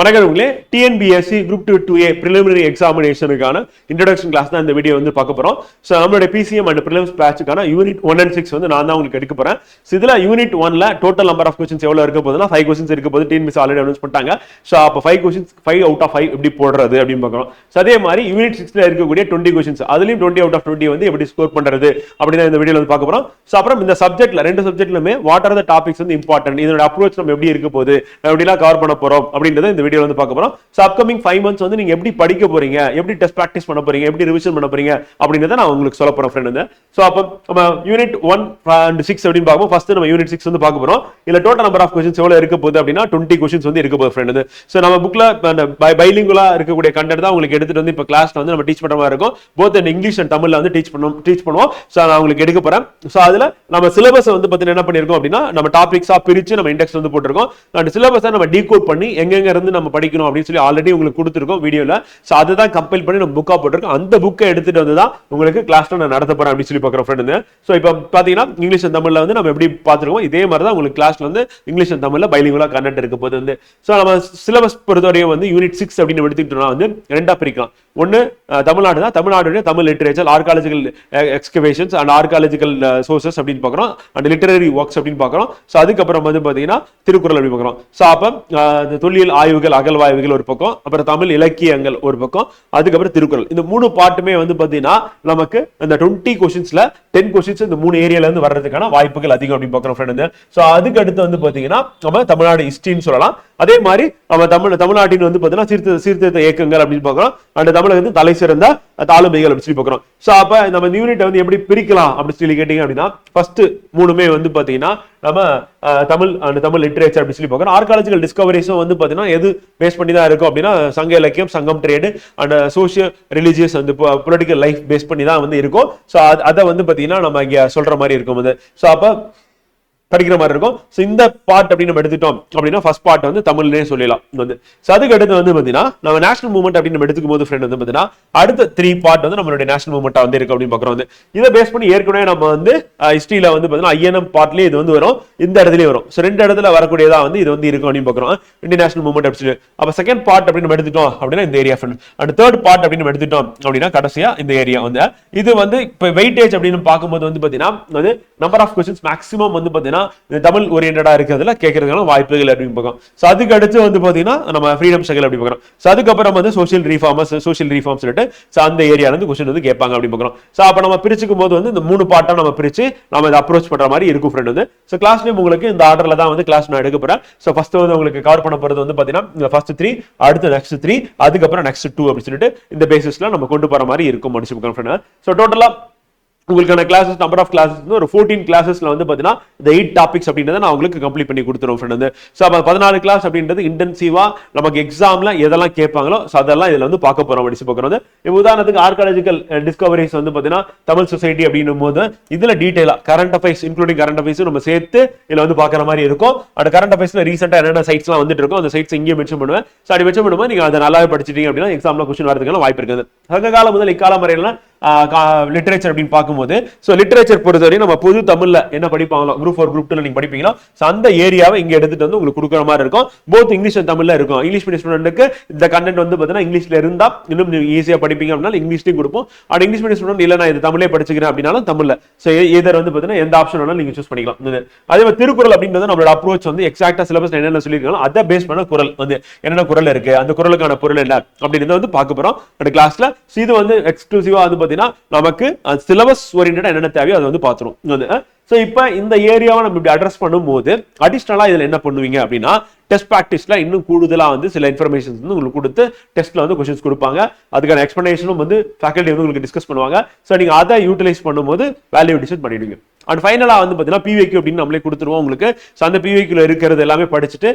வணக்கங்களே TNPSC group two two A preliminary எக்ஸாமினேஷனுக்கான introduction class தான் இந்த video வந்து பார்க்க போறோம். ஸோ நம்மளுடைய பிசிஎம் அண்ட் ப்ரிலிம்ஸ் பேட்சுக்கான யூனிட் ஒன் அண்ட் சிக்ஸ் வந்து நான் தான் உங்களுக்கு எடுக்க போறேன். ஸோ இதில் யூனிட் ஒன்ல டோட்டல் நம்பர் ஆஃப் கொஸ்டின்ஸ் எவ்வளோ இருக்க போதுன்னா ஃபைவ் கொஸ்டின்ஸ் இருக்க போது டிஎன்பிஎஸ் ஆல்ரெடி அனௌன்ஸ் பண்ணிட்டாங்க. ஸோ அப்போ five questions five out of five எப்படி போடுறது அப்படின்னு பார்க்குறோம். ஸோ அதே மாதிரி யூனிட் சிக்ஸ்ல இருக்கக்கூடிய டுவெண்ட்டி கொஸ்டின்ஸ் அதுலயும் டுவெண்ட்டி அவுட் ஆஃப் டுவெண்ட்டி வந்து எப்படி ஸ்கோர் பண்றது அப்படின்னு இந்த வீடியோ வந்து பார்க்க போறோம். ஸோ அப்புறம் இந்த சப்ஜெக்ட்ல ரெண்டு சப்ஜெக்ட்லுமே வாட் ஆர் த டாபிக்ஸ் வந்து இம்பார்ட்டன்ட் இதோட அப்ரோச் நம்ம எப்படி இருக்க போகுது எப்படிலாம் கவர் பண்ண போறோம் அப்படின்றத இந்த வீடியோ வந்து பார்க்க போறோம். ஸோ அப்கமிங் ஃபைவ் மந்த்ஸ் வந்து நீங்க எப்படி படிக்க போறீங்க எப்படி டெஸ்ட் ப்ராக்டிஸ் பண்ண போறீங்க எப்படி ரிவிஷன் பண்ண போறீங்க அப்படின்றத நான் உங்களுக்கு சொல்ல போறேன் ஃப்ரெண்ட் வந்து. ஸோ அப்போ நம்ம யூனிட் ஒன் அண்ட் சிக்ஸ் அப்படின்னு பார்க்கும்போது ஃபர்ஸ்ட் நம்ம யூனிட் சிக்ஸ் வந்து பார்க்க போறோம். இல்ல டோட்டல் நம்பர் ஆஃப் கொஸ்டின்ஸ் எவ்வளவு இருக்க போகுது அப்படின்னா டுவெண்ட்டி கொஸ்டின்ஸ் வந்து இருக்க போகுது ஃப்ரெண்ட் வந்து. ஸோ நம்ம புக்ல பைலிங்குலா இருக்கக்கூடிய கண்டென்ட் தான் உங்களுக்கு எடுத்துட்டு வந்து இப்போ கிளாஸ்ல வந்து நம்ம டீச் பண்ற மாதிரி இருக்கும். போத் அண்ட் இங்கிலீஷ் அண்ட் தமிழ்ல வந்து டீச் பண்ணுவோம் டீச் பண்ணுவோம். ஸோ நான் உங்களுக்கு எடுக்க போறேன். ஸோ அதுல நம்ம சிலபஸ் வந்து பார்த்தீங்கன்னா என்ன பண்ணிருக்கோம் அப்படின்னா நம்ம டாபிக்ஸா பிரிச்சு நம்ம இண்டெக்ஸ் வந்து போட்டிருக்கோம். அண்ட் சிலபஸை நம்ம டீகோட் பண்ணி எங்கெங்க இருந்து நம்ம படிக்கணும் அப்படின்னு சொல்லி ஆல்ரெடி உங்களுக்கு கொடுத்துருக்கோம் வீடியோவில் ஸோ அதை தான் கம்பைல் பண்ணி நம்ம புக்காக போட்டிருக்கோம். அந்த புக்கை எடுத்துட்டு வந்து தான் உங்களுக்கு கிளாஸில் நான் நடத்த போகிறேன் அப்படின்னு சொல்லி பார்க்குறேன் ஃப்ரெண்டு ஸோ இப்போ பார்த்தீங்கன்னா இங்கிலீஷ் அண்ட் தமிழில் வந்து நம்ம எப்படி பார்த்துருக்கோம் இதே மாதிரி தான் உங்களுக்கு கிளாஸ்ல வந்து இங்கிலீஷ் அண்ட் தமிழில் பைலிங்குலா கண்டென்ட் இருக்க போது வந்து. ஸோ நம்ம சிலபஸ் பொறுத்தவரையும் வந்து யூனிட் சிக்ஸ் அப்படின்னு எடுத்துக்கிட்டோம்னா வந்து ரெண்டாக பிரிக்கலாம். ஒன்னு தமிழ்நாடு தான் தமிழ்நாடுடைய Tamil literature archaeological excavations and archaeological sources அப்படின்னு பார்க்குறோம். அண்ட் லிட்டரரி ஒர்க்ஸ் அப்படின்னு பார்க்குறோம். ஸோ அதுக்கப்புறம் வந்து பார்த்தீங்கன்னா திருக்குறள் அப்படின்னு பார்க்குறோம். ஸோ அப்போ தொல்லியல் ஆய்வு ஆய்வுகள் அகழ்வாய்வுகள் ஒரு பக்கம் அப்புறம் தமிழ் இலக்கியங்கள் ஒரு பக்கம் அதுக்கப்புறம் திருக்குறள். இந்த மூணு பாட்டுமே வந்து பார்த்தீங்கன்னா நமக்கு இந்த டுவெண்ட்டி கொஸ்டின்ஸ்ல டென் கொஸ்டின்ஸ் இந்த மூணு ஏரியால இருந்து வர்றதுக்கான வாய்ப்புகள் அதிகம் அப்படின்னு பார்க்குறோம் ஃப்ரெண்ட் ஸோ அதுக்கு அடுத்து வந்து பார்த்தீங்கன்னா நம்ம தமிழ்நாடு ஹிஸ்டின்னு சொல்லலாம். அதே மாதிரி நம்ம தமிழ் தமிழ்நாட்டின் வந்து பார்த்தீங்கன்னா சீர்திருத்த சீர்திருத்த இயக்கங்கள் அப்படின்னு பார்க்குறோம். அண்ட் தமிழகத்தின் தலை சிறந்த தாளுமைகள் அப்படின்னு சொல்லி பார்க்குறோம். ஸோ அப்போ நம்ம யூனிட்டை வந்து எப்படி பிரிக்கலாம் அப்படின்னு சொல்லி கேட்டீங்க அப்படின்னா ஃபர்ஸ்ட் மூணுமே வந்து பார்த்தீங்கன்னா நம்ம தமிழ் அண்ட் தமிழ் லிட்ரேச்சர் அப்படின்னு சொல்லி பார்க்குறோம். ஆர்காலஜிக்கல் டிஸ்கவரிஸும் வந்து பார்த்தீங்கன்னா எது பேஸ் பண்ணி தான் இருக்கும் அப்படின்னா சங்க இலக்கியம் Sangam trade and social religious வந்து பொலிட்டிக்கல் லைஃப் பேஸ் பண்ணி தான் வந்து இருக்கும். ஸோ அதை வந்து பார்த்தீங்கன்னா நம்ம இங்கே சொல்ற மாதிரி இருக்கும் வந்து. ஸோ அப்போ படிக்கிற மாதிரி இருக்கும். ஸோ இந்த பார்ட் அப்படின்னு நம்ம எடுத்துட்டோம் அப்படின்னா ஃபர்ஸ்ட் பார்ட் வந்து தமிழ்லேயே சொல்லலாம் வந்து ஸோ அதுக்கு அடுத்து வந்து பார்த்தீங்கன்னா நம்ம நேஷனல் மூவ்மெண்ட் அப்படின்னு நம்ம எடுத்துக்கும் போது ஃப்ரெண்ட் வந்து பார்த்தீங்கன்னா அடுத்த த்ரீ பார்ட் வந்து நம்மளுடைய நேஷனல் மூவ்மெண்ட்டாக வந்து இருக்கு அப்படின்னு பார்க்குறோம் வந்து. இதை பேஸ் பண்ணி ஏற்கனவே நம்ம வந்து ஹிஸ்ட்ரியில் வந்து பார்த்தீங்கன்னா ஐஎன்எம் பார்ட்லேயே இது வந்து வரும். இந்த இடத்துலயே வரும். ஸோ ரெண்டு இடத்துல வரக்கூடியதாக வந்து இது வந்து இருக்கும் அப்படின்னு பார்க்குறோம் இந்தியன் நேஷனல் மூவ்மெண்ட் அப்படின்னு அப்போ செகண்ட் பார்ட் அப்படின்னு நம்ம எடுத்துட்டோம் அப்படின்னா இந்த area friend and third part அப்படின்னு நம்ம எடுத்துட்டோம் அப்படின்னா கடைசியாக இந்த ஏரியா வந்து. இது வந்து இப்போ வெயிட்டேஜ் அப்படின்னு பார்க்கும்போது வந்து பார்த்தீங்கன்னா வந்து நம்பர் ஆஃப் கொஸ்டின்ஸ் மேக்ஸிமம் வந்து பார்த்தீங்கன்னா பார்த்தீங்கன்னா தமிழ் ஓரியன்டாக இருக்கிறதுல கேட்கறதுக்கான வாய்ப்புகள் அப்படின்னு பார்க்கலாம். ஸோ அதுக்கு அடுத்து வந்து பார்த்தீங்கன்னா நம்ம ஃப்ரீடம் ஸ்ட்ரகல் அப்படி பார்க்குறோம் ஸோ அதுக்கப்புறம் வந்து சோஷியல் ரீஃபார்மர்ஸ் சோஷியல் ரீஃபார்ம் சொல்லிட்டு ஸோ அந்த ஏரியால இருந்து கொஸ்டின் வந்து கேட்பாங்க அப்படி பார்க்குறோம் ஸோ அப்போ நம்ம பிரிச்சுக்கும் போது வந்து இந்த மூணு பாட்டாக நம்ம பிரித்து நம்ம இதை அப்ரோச் பண்ணுற மாதிரி இருக்கும் ஃப்ரெண்ட் வந்து. ஸோ கிளாஸ்லேயும் உங்களுக்கு இந்த ஆர்டரில் தான் வந்து கிளாஸ் நான் எடுக்க போகிறேன் ஸோ ஃபர்ஸ்ட் வந்து உங்களுக்கு கவர் பண்ண போகிறது வந்து பார்த்தீங்கன்னா இந்த ஃபர்ஸ்ட் த்ரீ அடுத்து நெக்ஸ்ட் த்ரீ அதுக்கப்புறம் நெக்ஸ்ட் டூ அப்படின்னு சொல்லிட்டு இந்த பேசிஸில் நம்ம கொண்டு போகிற மாதிரி இருக்கும் முடிச்சு ஃப்ரெண்ட் ஸோ டோட்டலாக உங்களுக்கான கிளாஸஸ் நம்பர் ஆஃப் கிளாஸஸ் வந்து ஒரு ஃபோர்டீன் கிளாஸஸ்ல வந்து பார்த்தீங்கன்னா இந்த எயிட் டாபிக்ஸ் அப்படின்றத நான் உங்களுக்கு கம்ப்ளீட் பண்ணி கொடுத்துருவோம் ஃப்ரெண்ட் வந்து. ஸோ அப்போ பதினாலு கிளாஸ் அப்படின்றது இன்டென்சிவா நமக்கு எக்ஸாம்ல எதெல்லாம் கேட்பாங்களோ ஸோ அதெல்லாம் இதில் வந்து பார்க்க போறோம் படிச்சு பார்க்குறோம். வந்து உதாரணத்துக்கு ஆர்காலஜிக்கல் டிஸ்கவரிஸ் வந்து பார்த்தீங்கன்னா தமிழ் சொசைட்டி அப்படின்னும் போது இதில் டீட்டெயிலாக current affairs including current affairs நம்ம சேர்த்து இதில் வந்து பார்க்குற மாதிரி இருக்கும். அந்த கரண்ட் அஃபேர்ஸ்ல ரீசெண்டாக என்னென்ன சைட்ஸ்லாம் வந்துட்டு இருக்கும் அந்த சைட்ஸ் இங்கேயும் மென்ஷன் பண்ணுவேன். ஸோ அப்படி மென்ஷன் பண்ணும்போது நீங்கள் அதை நல்லாவே படிச்சிட்டீங்க அப்படின்னா எக்ஸாம்ல கொஸ்டின் வரதுக்கான வாய்ப்பு இருக்குது. சங்க காலம் முதல் இக்காலம் வரையிலாம் லிட்டரேச்சர் அப்படின்னு பார்க்கும்போது ஸோ லிட்ரேச்சர் பொறுத்தவரை நம்ம பொது தமிழ்ல என்ன படிப்பாங்களோ குரூப் ஃபோர் குரூப் டூல நீங்க படிப்பீங்களோ ஸோ அந்த ஏரியாவை இங்க எடுத்துட்டு வந்து உங்களுக்கு கொடுக்குற மாதிரி இருக்கும். போத் இங்கிலீஷ் அண்ட் தமிழ்ல இருக்கும். இங்கிலீஷ் மீடியம் ஸ்டூடெண்ட்டுக்கு இந்த கண்டென்ட் வந்து பார்த்தீங்கன்னா இங்கிலீஷ்ல இருந்தா இன்னும் ஈஸியாக படிப்பீங்க அப்படின்னா இங்கிலீஷ்லையும் கொடுப்போம். அண்ட் இங்கிலீஷ் மீடியம் ஸ்டூடெண்ட் இல்லை நான் இது தமிழே படிச்சுக்கிறேன் அப்படின்னாலும் தமிழ்ல. ஸோ இதர் வந்து பார்த்தீங்கன்னா எந்த ஆப்ஷன் வேணாலும் நீங்க சூஸ் பண்ணிக்கலாம். அதே மாதிரி திருக்குறள் அப்படின்றது நம்மளோட அப்ரோச் வந்து எக்ஸாக்டா சிலபஸ் என்னென்ன சொல்லியிருக்காங்களோ அதை பேஸ் பண்ண குரல் வந்து என்னென்ன குரல் இருக்கு அந்த குரலுக்கான பொருள் என்ன அப்படின்றத வந்து பார்க்க போறோம். அந்த கிளாஸ்ல இது வந்து எக்ஸ்க்ளூசிவா வந்து பார்த்தீங்கன்னா நமக்கு சிலபஸ் ஓரியன்டா என்னென்ன தேவையோ அதை வந்து பார்த்துரும். ஸோ இப்போ இந்த ஏரியாவை நம்ம இப்படி அட்ரஸ் பண்ணும்போது அடிஷ்னலாக இதுல என்ன பண்ணுவீங்க அப்படின்னா டெஸ்ட் ப்ராக்டிஸ்ல இன்னும் கூடுதலா வந்து சில இன்ஃபர்மேஷன்ஸ் வந்து உங்களுக்கு கொடுத்து டெஸ்ட்ல வந்து கொஸ்டின்ஸ் கொடுப்பாங்க. அதுக்கான எக்ஸ்ப்ளனேஷனும் வந்து ஃபேக்கல்ட்டி வந்து உங்களுக்கு டிஸ்கஸ் பண்ணுவாங்க. ஸோ நீங்க அதை யூட்டிலைஸ் பண்ணும்போது வேல்யூ டிசைட் பண்ணிடுவீங்க. அண்ட் ஃபைனலாக வந்து பார்த்தீங்கன்னா பிவைக்கு அப்படின்னு நம்மளே கொடுத்துருவோம் உங்களுக்கு. ஸோ அந்த பிவைக்குள்ள இருக்கிறது எல்லாமே படிச்சுட்டு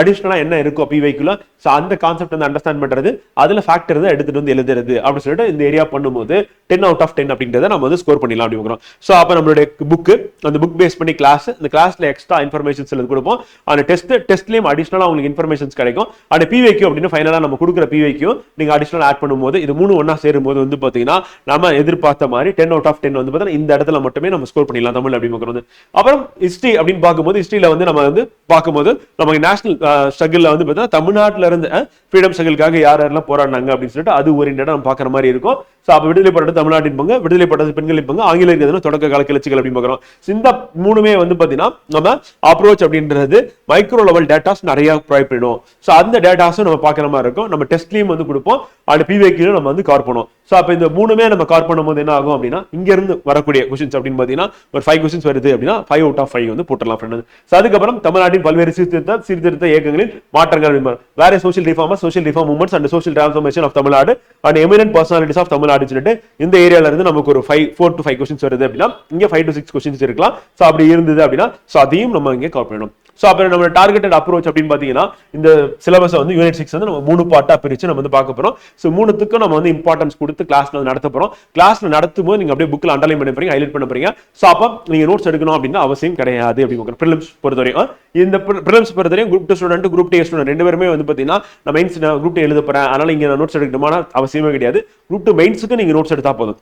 அடிஷ்னலாக என்ன இருக்கும் பிவைக்குள்ள ஸோ அந்த கான்செப்ட் வந்து அண்டர்ஸ்டாண்ட் பண்றது அதில் ஃபேக்டர் தான் எடுத்துட்டு வந்து எழுதுறது அப்படின்னு சொல்லிட்டு இந்த ஏரியா பண்ணும்போது டென் அவுட் ஆஃப் டென் அப்படின்றத நம்ம வந்து ஸ்கோர் பண்ணிடலாம் அப்படிங்கிறோம் ஸோ அப்போ நம்மளுடைய புக்கு அந்த புக் பேஸ் பண்ணி கிளாஸ் இந்த கிளாஸ்ல எக்ஸ்ட்ரா இன்ஃபர்மேஷன்ஸ் எழுதி கொடுப்போம். அந்த டெஸ்ட் டெஸ்ட்லயும் அடிஷ்னலாக உங்களுக்கு இன்ஃபர்மேஷன்ஸ் கிடைக்கும். அந்த பிவைக்கு அப்படின்னு ஃபைனலாக நம்ம கொடுக்குற பிவைக்கும் நீங்கள் அடிஷ்னல் ஆட் பண்ணும்போது இது மூணு ஒன்றா சேரும்போது வந்து பார்த்தீங்கன்னா நம்ம எதிர்பார்த்த மாதிரி டென் அவுட் ஆஃப் டென் வந்து பார்த்தீங்கன்னா இந்த இடத்துல மட்டுமே நம்ம ஸ்கோர் பண்ணிடலாம். பண்ணிடலாம் தமிழ் அப்படின்னு பார்க்குறது அப்புறம் ஹிஸ்ட்ரி அப்படின்னு பார்க்கும்போது ஹிஸ்ட்ரியில் வந்து நம்ம வந்து பார்க்கும்போது நமக்கு நேஷனல் ஸ்ட்ரகிளில் வந்து பார்த்தீங்கன்னா தமிழ்நாட்டில் இருந்து ஃப்ரீடம் ஸ்ட்ரகிளுக்காக யார் யாரெல்லாம் போராடினாங்க அப்படின்னு சொல்லிட்டு அது ஒரு நம்ம பார்க்குற மாதிரி இருக்கும். ஸோ அப்போ விடுதலை போராட்டம் தமிழ்நாட்டின் பங்கு விடுதலை போராட்டம் பெண்களின் பங்கு ஆங்கிலேயர்கள் தொடக்க கால கிளர்ச்சிகள் அப்படின்னு பார்க்குறோம். இந்த மூணுமே வந்து பார்த்தீங்கன்னா நம்ம அப்ரோச் அப்படின்றது மைக்ரோ லெவல் டேட்டாஸ் நிறைய ப்ரொவைட் பண்ணுவோம் ஸோ அந்த டேட்டாஸும் நம்ம பார்க்குற மாதிரி இருக்கும். நம்ம டெஸ்ட்லையும் வந்து கொடுப்போம். அந்த பிவேக்கிலும் நம்ம வந்து கார் பண்ணுவோம். ஸோ அப்போ இந்த மூணுமே நம்ம கார் பண்ணும்போது என்ன ஆகும் அப்படின்னா இங்கேருந்து வரக்கூடிய கொஷின்ஸ் அப்படின்னு பார்த்தீங்கன்னா ஒரு ஃபைவ் கொஸ்டின்ஸ் வருது அப்படின்னா ஃபைவ் அவுட் ஆஃப் ஃபைவ் வந்து போட்டுடலாம் ஃப்ரெண்ட் ஸோ அதுக்கப்புறம் தமிழ்நாட்டின் பல்வேறு சீர்திருத்த சீர்திருத்த இயக்கங்களின் மாற்றங்கள் வேற social reformer social reform movements and social transformation of Tamil Nadu and eminent personalities of Tamil Nadu சொல்லிட்டு இந்த ஏரியால இருந்து நமக்கு ஒரு five four to five questions வருது அப்படின்னா இங்கே ஃபைவ் டு சிக்ஸ் கொஸ்டின்ஸ் இருக்கலாம். ஸோ அப்படி இருந்தது அப்படின்னா ஸோ அதையும் நம்ம இங்கே கவர் பண்ணணும். ஸோ அப்புறம் நம்ம டார்கெட்டட் அப்ரோச் அப்படின்னு பார்த்தீங்கன்னா இந்த சிலபஸை வந்து யூனிட் சிக்ஸ் வந்து நம்ம மூணு பாட்டாக பிரித்து நம்ம வந்து பார்க்க போகிறோம் ஸோ மூணுத்துக்கும் நம்ம வந்து இம்பார்ட்டன்ஸ் கொடுத்து கிளாஸ் வந்து நடத்த போகிறோம் கிளாஸில் நடத்தும் போது நீங்கள் அப்படியே புக்கில் அண்டர்லைன் பண்ண போறீங்க ஹைலைட் பண்ண போறீங்க. ஸோ அப்போ நீங்கள் நோட்ஸ் எடுக்கணும் அப்படின்னு அவசியம் கிடையாது அப்படின்னு ப்ரிலிம்ஸ் பொறுத்தவரையும் இந்த ப்ரிலிம்ஸ் பொறுத்தவரையும் group two student group D student ரெண்டு பேருமே வந்து பார்த்தீங்கன்னா நான் மெயின்ஸ் குரூப் டே எழுத போகிறேன் அதனால இங்கே நோட்ஸ் எடுக்கணுமான அவசியமே கிடையாது. குரூப் டூ மெயின்ஸுக்கு நீங்கள் நோட்ஸ் எடுத்தா போதும்.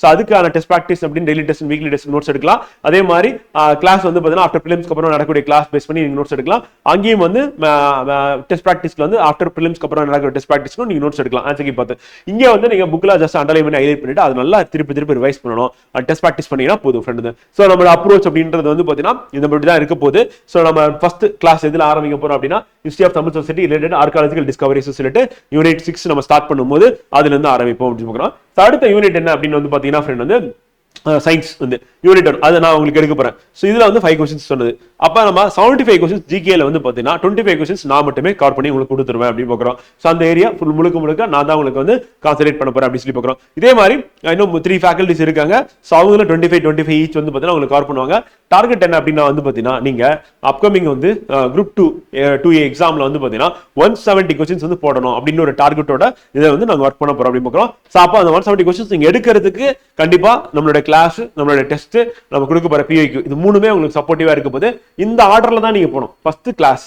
ஸோ அதுக்கான டெஸ்ட் ப்ராக்டிஸ் அப்படின்னு daily test weekly test notes எடுக்கலாம். அதே மாதிரி கிளாஸ் வந்து பார்த்தீங்கன்னா ஆஃப்டர் ப்ரிலிம்ஸ்க்கு அப்புறம் நடக்கக்கூடிய கிளாஸ் பேஸ் பண்ணி நீங்கள் நோட்ஸ் எடுக்கலாம். அங்கேயும் வந்து டெஸ்ட் ப்ராக்டிஸ்ல வந்து ஆஃப்டர் பிலிம்ஸ்க்கு அப்புறம் நடக்கிற டெஸ்ட் ப்ராக்டிஸ்க்கும் நீங்க நோட்ஸ் எடுக்கலாம். ஆன்சர் பார்த்து. இங்கே வந்து நீங்க புக்கில் ஜஸ்ட் அண்டர்லைன் பண்ணி ஹைலைட் பண்ணிட்டு அது நல்லா திருப்பி திருப்பி ரிவைஸ் பண்ணணும். டெஸ்ட் ப்ராக்டிஸ் பண்ணீங்கன்னா போதும் ஃப்ரெண்டு ஸோ நம்மளோட அப்ரோச் அப்படின்றது வந்து பார்த்தீங்கன்னா இந்த மாதிரி தான் இருக்க போது ஸோ நம்ம ஃபர்ஸ்ட் கிளாஸ் எதில் ஆரம்பிக்க போறோம் அப்படின்னா history of Tamil society related archaeological discoveries சொல்லிட்டு யூனிட் சிக்ஸ் நம்ம ஸ்டார்ட் பண்ணும்போது அதுல இருந்து ஆரம்பிப்போம் அப்படின்னு பார்க்குறோம் அடுத்த யூனிட் என்ன அப்படின்னு வந்து பார்த்தீங்கன்னா ஃப்ரெண்ட் வந்து சயின்ஸ் வந்து யூனிட் ஒன் அதை நான் உங்களுக்கு எடுக்க போறேன். ஸோ இதில் வந்து ஃபைவ் கொஸ்டின்ஸ் சொன்னது. அப்போ நம்ம செவன்ட்டி ஃபைவ் கொஸ்டின்ஸ் ஜிகேல வந்து பார்த்தீங்கன்னா டுவெண்ட்டி ஃபைவ் கொஸ்டின்ஸ் நான் மட்டுமே கவர் பண்ணி உங்களுக்கு கொடுத்துருவேன் அப்படின்னு பார்க்குறோம். ஸோ அந்த ஏரியா ஃபுல் முழுக்க முழுக்க நான் தான் உங்களுக்கு வந்து கான்சன்ட்ரேட் பண்ண போறேன் அப்படின்னு சொல்லி பார்க்குறோம். இதே மாதிரி இன்னும் த்ரீ ஃபேக்கல்டிஸ் இருக்காங்க. ஸோ அவங்களும் twenty five twenty five each வந்து பார்த்தீங்கன்னா உங்களுக்கு கவர் பண்ணுவாங்க. டார்கெட் என்ன அப்படின்னா வந்து பார்த்தீங்கன்னா நீங்கள் அப்கமிங் வந்து குரூப் டூ டூ ஏ எக்ஸாமில் வந்து பார்த்தீங்கன்னா ஒன் செவன்ட்டி கொஸ்டின்ஸ் வந்து போடணும் அப்படின்னு ஒரு டார்கெட்டோட இதை வந்து நாங்கள் ஒர்க் பண்ண போகிறோம் அப்படின்னு பார்க்குறோம். ஸோ அப்போ அந்த ஒன் செவன்ட்டி கொஸ்டின்ஸ் நீங்கள் எடுக்கிறதுக்கு கண்டிப்பாக நம்மளோட கிளாஸ் நம்மளோட டெஸ்ட் நம்ம கொடுக்க போற பிஐக்கு இது மூணுமே உங்களுக்கு சப்போர்ட்டிவா இருக்க போது இந்த ஆர்டர்ல தான் நீங்க போகணும். ஃபர்ஸ்ட் கிளாஸ்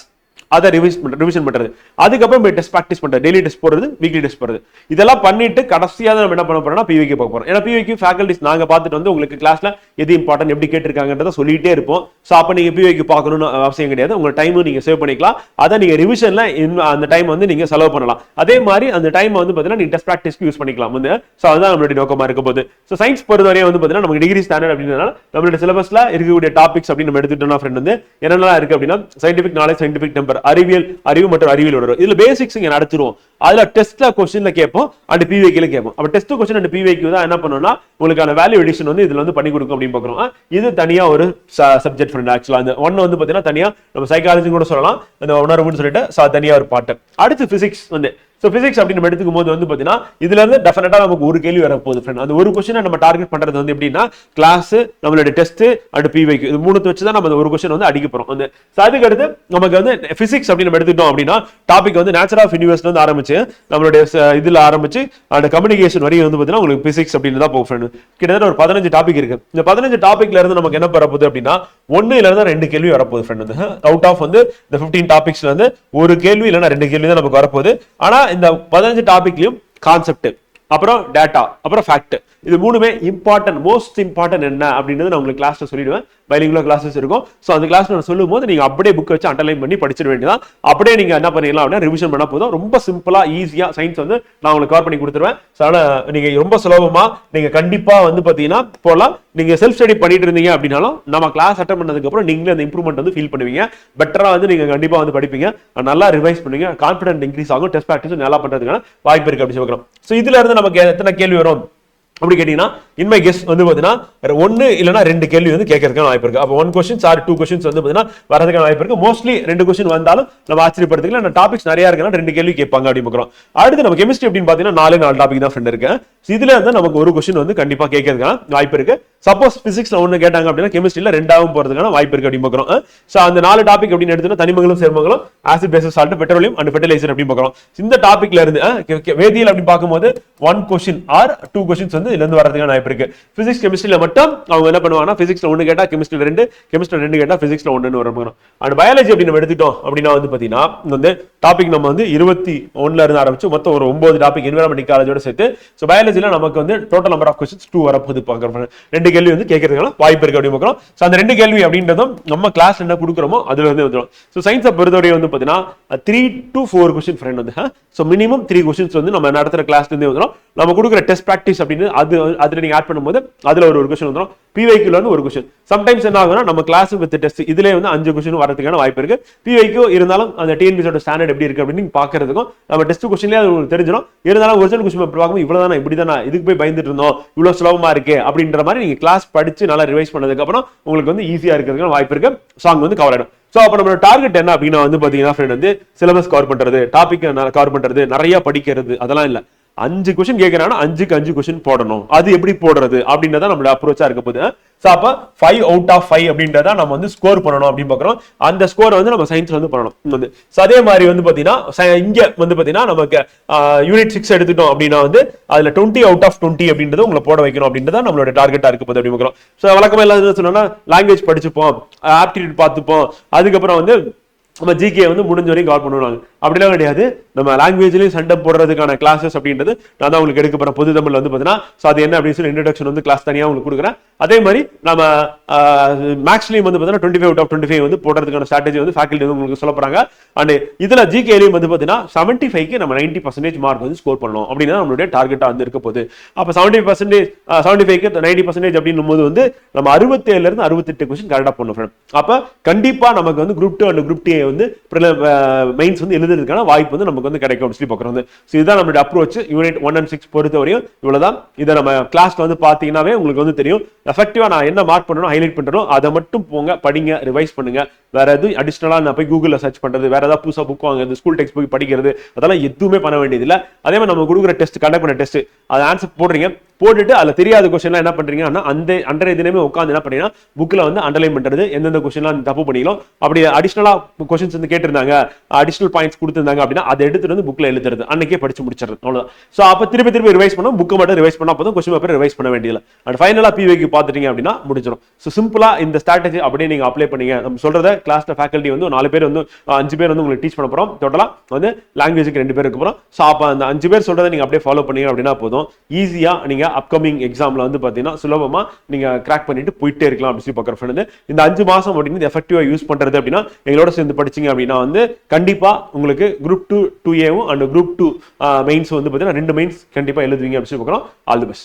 அதை ரிவிஸ் ரிவிஷன் பண்றது. அதுக்கப்புறம் போய் டெஸ்ட் ப்ராக்டிஸ் பண்றது. டெய்லி டெஸ்ட் போடுறது வீக்லி டெஸ்ட் போறது இதெல்லாம் பண்ணிட்டு கடைசியாக தான் நம்ம என்ன பண்ண போறோம்னா பிவிக்கு பார்க்க போறோம். ஏன்னா பிவிக்கு ஃபேக்கல்டிஸ் நாங்க பார்த்துட்டு வந்து உங்களுக்கு கிளாஸ்ல எது இம்பார்ட்டன்ட் எப்படி கேட்டிருக்காங்கன்றத சொல்லிட்டே இருப்போம். ஸோ அப்போ நீங்க பிவிக்கு பார்க்கணும்னு அவசியம் கிடையாது. உங்க டைமும் நீங்க சேவ் பண்ணிக்கலாம். அதை நீங்க ரிவிஷன்ல அந்த டைம் வந்து நீங்க செலவு பண்ணலாம். அதே மாதிரி அந்த டைம் வந்து பாத்தீங்கன்னா நீங்க டெஸ்ட் ப்ராக்டிஸ்க்கு யூஸ் பண்ணிக்கலாம். வந்து ஸோ அதுதான் நம்மளுடைய நோக்கமா இருக்க போது ஸோ சயின்ஸ் பொறுத்தவரையும் வந்து பாத்தீங்கன்னா நமக்கு டிகிரி ஸ்டாண்டர்ட் அப்படின்னா நம்மளுடைய சிலபஸ்ல இருக்கக்கூடிய டாபிக்ஸ் அப்படின்னு நம்ம எடுத்துட்டோம்னா ஃப்ரெண்ட் வந்து என்னென்னலாம் இருக்கு அப்படின்னா சயின்டிபிக் நாலேஜ் சயின்டிபிக் நம்பர் அறிவியல் அறிவு மற்றும் அறிவியல் உணர்வு இதுல பேசிக்ஸ் இங்க நடத்திடுவோம். அதுல டெஸ்ட்ல கொஸ்டின்ல கேட்போம் அண்ட் பிவிக்கில கேட்போம். அப்ப டெஸ்ட் கொஸ்டின் அண்ட் பிவிக்கு தான் என்ன பண்ணோம்னா உங்களுக்கான வேல்யூ எடிஷன் வந்து இதுல வந்து பண்ணி கொடுக்கும் அப்படின்னு பாக்குறோம் இது தனியா ஒரு சப்ஜெக்ட் ஃப்ரெண்ட் ஆக்சுவலா அந்த ஒன்னு வந்து பாத்தீங்கன்னா தனியா நம்ம சைக்காலஜி கூட சொல்லலாம். அந்த உணர்வுன்னு சொல்லிட்டு தனியா ஒரு பாட்டு. அடுத்து பிசிக்ஸ் வந்து ஸோ பிசிக்ஸ் அப்படின்னு நம்ம எடுத்துக்கும் போது வந்து பார்த்தீங்கன்னா இதுல இருந்து டெஃபினட்டா நமக்கு ஒரு கேள்வி வரப்போகுது ஃப்ரெண்ட் அந்த ஒரு கொஸ்டினை நம்ம டார்கெட் பண்றது வந்து எப்படின்னா கிளாஸ் நம்மளோட டெஸ்ட் அண்ட் பிவைக்கு இது மூணுத்தை வச்சு தான் நம்ம அந்த ஒரு கொஸ்டின் வந்து அடிக்க போறோம். வந்து ஸோ அதுக்கு அடுத்து நமக்கு வந்து பிசிக்ஸ் அப்படின்னு நம்ம எடுத்துட்டோம் அப்படின்னா டாபிக் வந்து நேச்சர் ஆஃப் யூனிவர்ஸ்ல இருந்து ஆரம்பிச்சு நம்மளுடைய uh, இதுல ஆரம்பிச்சு அந்த கம்யூனிகேஷன் வரையும் வந்து பார்த்தீங்கன்னா உங்களுக்கு பிசிக்ஸ் அப்படின்னு தான் போகும் ஃப்ரெண்ட் கிட்டத்தட்ட ஒரு பதினஞ்சு டாபிக் இருக்கு. இந்த பதினஞ்சு டாபிக்ல இருந்து நமக்கு என்ன வரப்போகுது அப்படின்னா ஒன்னு இல்லைன்னா ரெண்டு கேள்வி வரப்போகுது ஃப்ரெண்ட் வந்து அவுட் ஆஃப் வந்து இந்த ஃபிஃப்டீன் டாபிக்ஸ்ல இருந்து ஒரு கேள்வி இல்லைன்னா ரெண்டு கேள்வி தான் நமக்கு வரப்போகுது. ஆனா இந்த பதினஞ்சு டாபிக்லயும் கான்செப்ட் அப்புறம் டேட்டா அப்புறம் ஃபேக்ட் இது மூணுமே இம்பார்ட்டன்ட் மோஸ்ட் இம்பார்ட்டன்ட் என்ன அப்படின்றது நான் உங்களுக்கு கிளாஸ்ல சொல்லிடுவேன். பைலிங்குலர் கிளாஸஸ் இருக்கும். ஸோ அந்த கிளாஸ் நான் சொல்லும் போது நீங்கள் அப்படியே புக் வச்சு அண்டர்லைன் பண்ணி படிச்சிட வேண்டியதான் அப்படியே நீங்கள் என்ன பண்ணிடலாம் அப்படின்னா ரிவிஷன் பண்ணால் போதும். ரொம்ப சிம்பிளாக ஈஸியாக சயின்ஸ் வந்து நான் உங்களுக்கு கவர் பண்ணி கொடுத்துருவேன். ஸோ அதனால் நீங்கள் ரொம்ப சுலபமாக நீங்கள் கண்டிப்பாக வந்து பார்த்தீங்கன்னா போகலாம் நீங்கள் செல்ஃப் ஸ்டடி பண்ணிட்டு இருந்தீங்க அப்படின்னாலும் நம்ம கிளாஸ் அட்டன் பண்ணதுக்கு அப்புறம் நீங்களே அந்த இம்ப்ரூவ்மெண்ட் வந்து ஃபீல் பண்ணுவீங்க. பெட்டராக வந்து நீங்கள் கண்டிப்பாக வந்து படிப்பீங்க. நல்லா ரிவைஸ் பண்ணுவீங்க கான்ஃபிடன்ட் இன்க்ரீஸ் ஆகும். டெஸ்ட் ப்ராக்டிஸ் நல்லா பண்ணுறதுக்கான வாய்ப்பு இருக்குது அப்படின்னு சொல்லுறோம் ஸோ இதுல இருந்து நமக்கு எத்தனை கேள்வி வரும்? அப்படி கேட்டீங்கன்னா இன்மை கெஸ் வந்து பார்த்தீங்கன்னா ஒன்னு இல்லைன்னா ரெண்டு கேள்வி வந்து கேட்கறதுக்கான வாய்ப்பு இருக்கு. அப்போ one question or two questions வந்து பார்த்தீங்கன்னா வரதுக்கான வாய்ப்பு இருக்கு. மோஸ்ட்லி ரெண்டு கொஸ்டின் வந்தாலும் நம்ம ஆச்சரியப்படுத்திக்கலாம். நான் டாபிக்ஸ் நிறைய இருக்குன்னா ரெண்டு கேள்வி கேட்பாங்க அப்படின்னு பார்க்குறோம். அடுத்து நம்ம கெமிஸ்ட்ரி அப்படின்னு பார்த்தீங்கன்னா நாலு நாலு டாபிக் தான் ஃப்ரெண்ட் இருக்கு. இதுல இருந்து நமக்கு ஒரு கொஸ்டின் வந்து கண்டிப்பா கேட்கறதுக்கான வாய்ப்பு இருக்கு. சப்போஸ் பிசிக்ஸ்ல ஒன்று கேட்டாங்க அப்படின்னா கெமிஸ்ட்ரியில் ரெண்டாவும் போறதுக்கான வாய்ப்பு இருக்கு அப்படின்னு பார்க்குறோம். ஸோ அந்த நாலு டாபிக் அப்படின்னு எடுத்துன்னா தனிமங்களும் சேர்மங்களும் acid bases salt petroleum and fertilizer அப்படின்னு பார்க்குறோம். இந்த டாப்பிக்ல இருந்து வேதியியல் அப்படின்னு பார்க்கும்போது one question or two questions வந்து இதுல இருந்து வரதுக்கான வாய்ப்பு இருக்கு. பிசிக்ஸ் கெமிஸ்ட்ரியில மட்டும் அவங்க என்ன பண்ணுவாங்கன்னா பிசிக்ஸ்ல ஒன்னு கேட்டா கெமிஸ்ட்ரியில் ரெண்டு கெமிஸ்ட்ரியில் ரெண்டு கேட்டா பிசிக்ஸ்ல ஒன்னு வரும் அண்ட் பயாலஜி அப்படின்னு நம்ம எடுத்துட்டோம் அப்படின்னா வந்து பாத்தீங்கன்னா வந்து டாபிக் நம்ம வந்து இருபத்தி ஒண்ணுல இருந்து ஆரம்பிச்சு மொத்தம் ஒரு ஒன்பது டாபிக் என்விரான்மெண்ட் காலேஜோட சேர்த்து ஸோ பயாலஜியில் நமக்கு வந்து total number of questions two வரப்போகுது பார்க்குறோம் ரெண்டு கேள்வி வந்து கேட்கறதுக்கான வாய்ப்பு இருக்கு அப்படின்னு பார்க்குறோம். ஸோ அந்த ரெண்டு கேள்வி அப்படின்றதும் நம்ம கிளாஸ் என்ன கொடுக்குறோமோ அதுல வந்து வந்துடும் ஸோ சயின்ஸை பொறுத்தவரை வந்து பார்த்தீங்கன்னா three to four question friend வந்து ஸோ மினிமம் த்ரீ கொஸ்டின்ஸ் வந்து நம்ம நடத்துகிற கிளாஸ்ல இருந்தே வந்துடும் நம்ம கொடுக்குற டெஸ்ட் ப்ராக்டிஸ் அப்படின்னு அது அதில் நீங்கள் ஆட் பண்ணும்போது அதில் ஒரு ஒரு கொஸ்டின் வந்துடும் பிவைக்குல வந்து ஒரு கொஸ்டின் சம்டைம்ஸ் என்ன ஆகும்னா நம்ம கிளாஸ் வித் டெஸ்ட் இதுல வந்து அஞ்சு கொஸ்டின் வரதுக்கான வாய்ப்பு இருக்கு. பிவைக்கு இருந்தாலும் அந்த டிஎன்பிசியோட ஸ்டாண்டர்ட் எப்படி இருக்கு அப்படின்னு நீங்க பாக்குறதுக்கும் நம்ம டெஸ்ட் கொஸ்டின்லேயே அது உங்களுக்கு தெரிஞ்சிடும் இருந்தாலும் ஒரிஜினல் கொஸ்டின் பேப்பர் பார்க்கும்போது இவ்வளவுதானா இப்படி தானே இதுக்கு போய் பயந்துட்டு இருந்தோம் இவ்வளவு சுலபமா இருக்கு அப்படின்ற மாதிரி நீங்க கிளாஸ் படிச்சு நல்லா ரிவைஸ் பண்ணதுக்கு அப்புறம் உங்களுக்கு வந்து ஈஸியா இருக்கிறதுக்கான வாய்ப்பு இருக்கு. சாங் வந்து கவர் ஆயிடும். ஸோ அப்போ நம்மளோட டார்கெட் என்ன அப்படின்னா வந்து பார்த்தீங்கன்னா ஃப்ரெண்ட் வந்து சிலபஸ் கவர் பண்ணுறது டாபிக் கவர் பண்ணுறது நிறைய படிக்கிறது அதெல்லாம் இல்லை. அஞ்சு கொஸ்டின் கேட்கறாங்கன்னா அஞ்சுக்கு அஞ்சு கொஸ்டின் போடணும். அது எப்படி போடுறது? அப்படின்றத நம்மளோட அப்ரோச்சா இருக்க போகுது. ஸோ அப்போ ஃபைவ் அவுட் ஆஃப் ஃபைவ் அப்படின்றத நம்ம வந்து ஸ்கோர் பண்ணணும் அப்படின்னு பார்க்குறோம். அந்த ஸ்கோர் வந்து நம்ம சயின்ஸ் வந்து பண்ணணும். வந்து ஸோ அதே மாதிரி வந்து பார்த்தீங்கன்னா இங்கே வந்து பார்த்தீங்கன்னா நமக்கு யூனிட் சிக்ஸ் எடுத்துட்டோம் அப்படின்னா வந்து அதில் டுவெண்ட்டி அவுட் ஆஃப் டுவெண்ட்டி அப்படின்றத உங்களை போட வைக்கணும் அப்படின்றத நம்மளோட டார்கெட்டாக இருக்க போது அப்படின்னு பார்க்குறோம். ஸோ வழக்கமா எல்லாரும் சொன்னோம்னா லாங்குவேஜ் படிச்சுப்போம் ஆப்டிடியூட் பார்த்துப்போம். அதுக்கப்புறம் வந்து நம்ம ஜிகே வந்து முடிஞ்ச வரைக்கும் கால் பண்ணுவாங்க. அப்படிலாம் கிடையாது. நம்ம லாங்குவேஜ்லயும் சண்டை போடுறதுக்கான கிளாஸஸ் அப்படின்றது நான் தான் உங்களுக்கு எடுக்க போகிறேன் பொது தமிழ் வந்து பார்த்தீங்கன்னா ஸோ அது என்ன அப்படின்னு சொல்லி இன்ட்ரடக்ஷன் வந்து கிளாஸ் தனியாக உங்களுக்கு கொடுக்குறேன். அதே மாதிரி நம்ம மேக்ஸ்லையும் வந்து பார்த்தீங்கன்னா twenty five out of twenty five வந்து போடுறதுக்கான ஸ்ட்ராட்டஜி வந்து ஃபேக்கல்ட்டி வந்து உங்களுக்கு சொல்ல போகிறாங்க அண்ட் இதில் ஜிகேலையும் வந்து பார்த்தீங்கன்னா செவன்ட்டி ஃபைவ்க்கு நம்ம நைன்ட்டி பர்சன்டேஜ் மார்க் வந்து ஸ்கோர் பண்ணணும் அப்படின்னு நம்மளுடைய டார்கெட்டாக வந்து இருக்க போகுது. அப்போ செவன்ட்டி பர்சன்டேஜ் செவன்ட்டி ஃபைவ்க்கு நைன்ட்டி பர்சன்டேஜ் அப்படின்னும் போது வந்து நம்ம அறுபத்தேழுலேருந்து அறுபத்தெட்டு கொஸ்டின் கரெக்டாக பண்ணணும் ஃப்ரெண்ட் அப்போ கண்டிப்பாக நமக்கு வந்து group two and group D வந்து மெயின்ஸ் வந்து எழுதுறதுக்கான வாய்ப்பு வந்து நமக்கு வந்து கிடைக்கும். சொல்லி பார்க்குறோம் வந்து. ஸோ இதுதான் நம்மளுடைய approach unit one and six பொறுத்த வரையும் இவ்வளவுதான். இதை நம்ம கிளாஸ்ல வந்து பார்த்தீங்கன்னாவே உங்களுக்கு வந்து தெரியும். எஃபெக்டிவாக நான் என்ன மார்க் பண்ணணும் ஹைலைட் பண்ணணும் அதை மட்டும் போங்க படிங்க ரிவைஸ் பண்ணுங்க. வேற எதுவும் அடிஷ்னலாக நான் போய் கூகுளில் சர்ச் பண்ணுறது வேற ஏதாவது புதுசாக புக் வாங்குறது ஸ்கூல் டெக்ஸ்ட் புக் படிக்கிறது அதெல்லாம் எதுவுமே பண்ண வேண்டியதில்லை. அதே மாதிரி நம்ம கொடுக்குற டெஸ்ட் கண்டக்ட் பண்ண டெஸ்ட் அதை ஆன்சர் போடுறீங்க. போட்டுட்டு அதில் தெரியாத கொஸ்டின்லாம் என்ன பண்ணுறீங்கன்னா அந்த அன்றைய தினமே உட்காந்து என்ன பண்ணீங்கன்னா புக்கில் வந்து அண்டர்லைன் பண்ணுறது எந்தெந்த கொஸ்டின்லாம் தப்பு பண்ணிக்கலாம். அப்படி அடிஷ்னலாக கொஸ்டின்ஸ் வந்து கேட்டிருந்தாங்க அடிஷ்னல் பாயிண்ட்ஸ் கொடுத்துருந்தாங்க அப்படின்னா அதை எடுத்துட்டு வந்து புக்கில் எழுதுறது. அன்னைக்கே படிச்சு முடிச்சிடுறது. அவ்வளோதான் ஸோ அப்போ திருப்பி திருப்பி ரிவைஸ் பண்ணோம் புக்கை மட்டும் ரிவைஸ் பண்ணால் போதும் கொஸ்டின் பேப்பர் ரிவைஸ் பண்ண வேண்டியதில்லை. அண்ட் ஃபைனலாக பிவிக்கு பார்த்துட்டீங்க அப்படின்னா முடிச்சிடும் ஸோ சிம்பிளாக இந்த ஸ்ட்ராட்டஜி அப்படியே நீங்கள் அப்ளை பண்ணீங்க. நம்ம சொல்கிறத கிளாஸ்ல ஃபேக்கல்ட்டி வந்து நாலு பேர் வந்து அஞ்சு பேர் வந்து உங்களுக்கு டீச் பண்ண போகிறோம் டோட்டலாக வந்து லாங்குவேஜுக்கு ரெண்டு பேர் இருக்க ஸோ அப்போ அந்த அஞ்சு பேர் சொல்கிறத நீங்கள் அப்படியே ஃபாலோ பண்ணீங்க அப்படின்னா போதும். ஈஸியாக நீங்கள் நீங்க அப்கமிங் எக்ஸாம்ல வந்து பாத்தீங்கன்னா சுலபமா நீங்க கிராக் பண்ணிட்டு போயிட்டே இருக்கலாம் அப்படின்னு சொல்லி பார்க்குற ஃப்ரெண்டு இந்த அஞ்சு மாசம் அப்படின்னு எஃபெக்டிவா யூஸ் பண்றது அப்படின்னா எங்களோட சேர்ந்து படிச்சீங்க அப்படின்னா வந்து கண்டிப்பா உங்களுக்கு குரூப் டூ டூ ஏவும் அண்ட் குரூப் டூ மெயின்ஸ் வந்து பாத்தீங்கன்னா ரெண்டு மெயின்ஸ் கண்டிப்பா எழுதுவீங்க அப்படின்னு சொல்லி பார்க்குறோம் ஆல் தி பெஸ்ட்